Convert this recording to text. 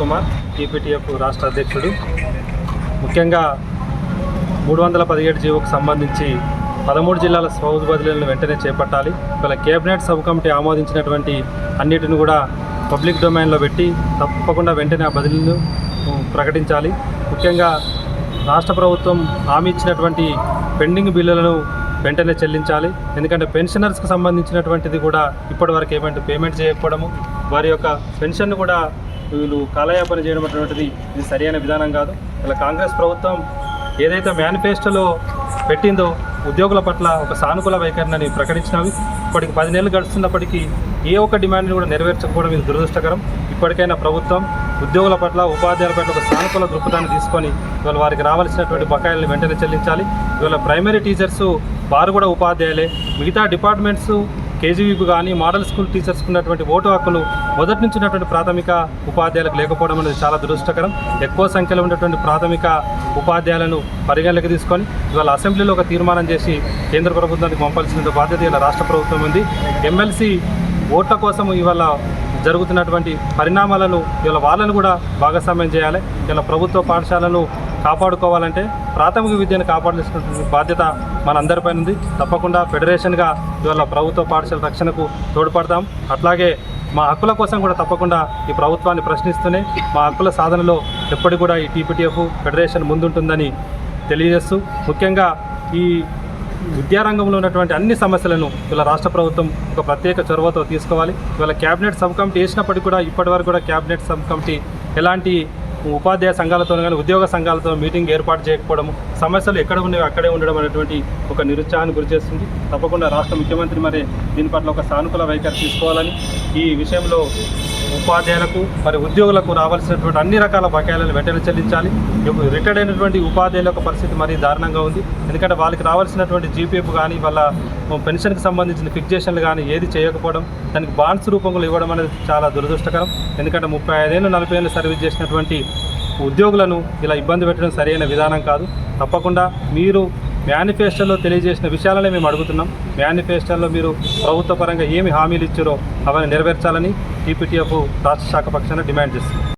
Kumar TPTF రాష్ట్ర అధ్యక్షుడు. ముఖ్యంగా మూడు వందల పదిహేడు జీవోకు సంబంధించి పదమూడు జిల్లాల సౌద్ బదిలీలను వెంటనే చేపట్టాలి. ఇవాళ కేబినెట్ సబ్ కమిటీ ఆమోదించినటువంటి అన్నిటిని కూడా పబ్లిక్ డొమైన్లో పెట్టి తప్పకుండా వెంటనే ఆ బదిలీలను ప్రకటించాలి. ముఖ్యంగా రాష్ట్ర ప్రభుత్వం హామీ ఇచ్చినటువంటి పెండింగ్ బిల్లులను వెంటనే చెల్లించాలి. ఎందుకంటే పెన్షనర్స్కి సంబంధించినటువంటిది కూడా ఇప్పటివరకు ఏమంటే పేమెంట్ చేయకపోవడము వారి యొక్క పెన్షన్ కూడా వీళ్ళు కాలయాపన చేయడం అటువంటిది ఇది సరైన విధానం కాదు. ఇలా కాంగ్రెస్ ప్రభుత్వం ఏదైతే మేనిఫెస్టోలో పెట్టిందో ఉద్యోగుల పట్ల ఒక సానుకూల వైఖరిని ప్రకటించినవి. ఇప్పటికి పది నెలలు గడుస్తున్నప్పటికీ ఏ ఒక్క డిమాండ్ని కూడా నెరవేర్చకపోవడం ఇది దురదృష్టకరం. ఇప్పటికైనా ప్రభుత్వం ఉద్యోగుల పట్ల ఉపాధ్యాయుల పట్ల ఒక సానుకూల దృక్పథాన్ని తీసుకొని ఇవాళ వారికి రావాల్సినటువంటి బకాయిలను వెంటనే చెల్లించాలి. ఇవాళ ప్రైమరీ టీచర్స్ వారు కూడా ఉపాధ్యాయులే. మిగతా డిపార్ట్మెంట్స్ కేజీవీపు కానీ మోడల్ స్కూల్ టీచర్స్కి ఉన్నటువంటి ఓటు హక్కులు మొదటి నుంచి ఉన్నటువంటి ప్రాథమిక ఉపాధ్యాయులకు లేకపోవడం అనేది చాలా దురదృష్టకరం. ఎక్కువ సంఖ్యలో ఉన్నటువంటి ప్రాథమిక ఉపాధ్యాయులను పరిగణలోకి తీసుకొని ఇవాళ అసెంబ్లీలో ఒక తీర్మానం చేసి కేంద్ర ప్రభుత్వానికి పంపాల్సిన బాధ్యత ఇలా రాష్ట్ర ప్రభుత్వం ఉంది. ఎమ్మెల్సీ ఓట్ల కోసం ఇవాళ జరుగుతున్నటువంటి పరిణామాలను ఇలా వాళ్ళను కూడా భాగస్వామ్యం చేయాలి. ఇలా ప్రభుత్వ పాఠశాలను కాపాడుకోవాలంటే ప్రాథమిక విద్యను కాపాడాల్సినటువంటి బాధ్యత మనందరిపైన ఉంది. తప్పకుండా ఫెడరేషన్గా ఇవాళ ప్రభుత్వ పాఠశాల రక్షణకు తోడ్పడతాం. అట్లాగే మా హక్కుల కోసం కూడా తప్పకుండా ఈ ప్రభుత్వాన్ని ప్రశ్నిస్తూనే మా హక్కుల సాధనలో ఎప్పటికి కూడా ఈ టీపీటీఎఫ్ ఫెడరేషన్ ముందుంటుందని తెలియజేస్తూ ముఖ్యంగా ఈ విద్యారంగంలో ఉన్నటువంటి అన్ని సమస్యలను ఇలా రాష్ట్ర ప్రభుత్వం ఒక ప్రత్యేక చొరవతో తీసుకోవాలి. ఇవాళ క్యాబినెట్ సబ్ కమిటీ వేసినప్పటికీ కూడా ఇప్పటివరకు కూడా క్యాబినెట్ సబ్ కమిటీ ఎలాంటి ఉపాధ్యాయ సంఘాలతో కానీ ఉద్యోగ సంఘాలతో మీటింగ్ ఏర్పాటు చేయకపోవడం సమస్యలు ఎక్కడ ఉన్నవి అక్కడే ఉండడం అనేటువంటి ఒక నిరుత్సాహాన్ని గురి చేస్తుంది. తప్పకుండా రాష్ట్ర ముఖ్యమంత్రి మరి దీని పట్ల ఒక సానుకూల వైఖరి తీసుకోవాలని ఈ విషయంలో ఉపాధ్యాయులకు మరి ఉద్యోగులకు రావాల్సినటువంటి అన్ని రకాల బకాయిలను వెంటనే చెల్లించాలి. ఇప్పుడు రిటైర్డ్ అయినటువంటి ఉపాధ్యాయుల యొక్క పరిస్థితి మరీ దారుణంగా ఉంది. ఎందుకంటే వాళ్ళకి రావాల్సినటువంటి జీపీఎఫ్ కానీ వాళ్ళ పెన్షన్కి సంబంధించిన ఫిక్సేషన్లు కానీ ఏది చేయకపోవడం దానికి బాండ్స్ రూపంలో ఇవ్వడం అనేది చాలా దురదృష్టకరం. ఎందుకంటే ముప్పై ఐదేళ్ళు నలభై ఏళ్ళు సర్వీస్ చేసినటువంటి ఉద్యోగులను ఇలా ఇబ్బంది పెట్టడం సరైన విధానం కాదు. తప్పకుండా మీరు మేనిఫెస్టోలో తెలియజేసిన విషయాలనే మేము అడుగుతున్నాం. మేనిఫెస్టోలో మీరు ప్రభుత్వ పరంగా ఏమి హామీలు ఇచ్చారో అవన్నీ నెరవేర్చాలని టీపీటీఎఫ్ రాష్ట్ర శాఖ పక్షాన డిమాండ్ చేస్తుంది.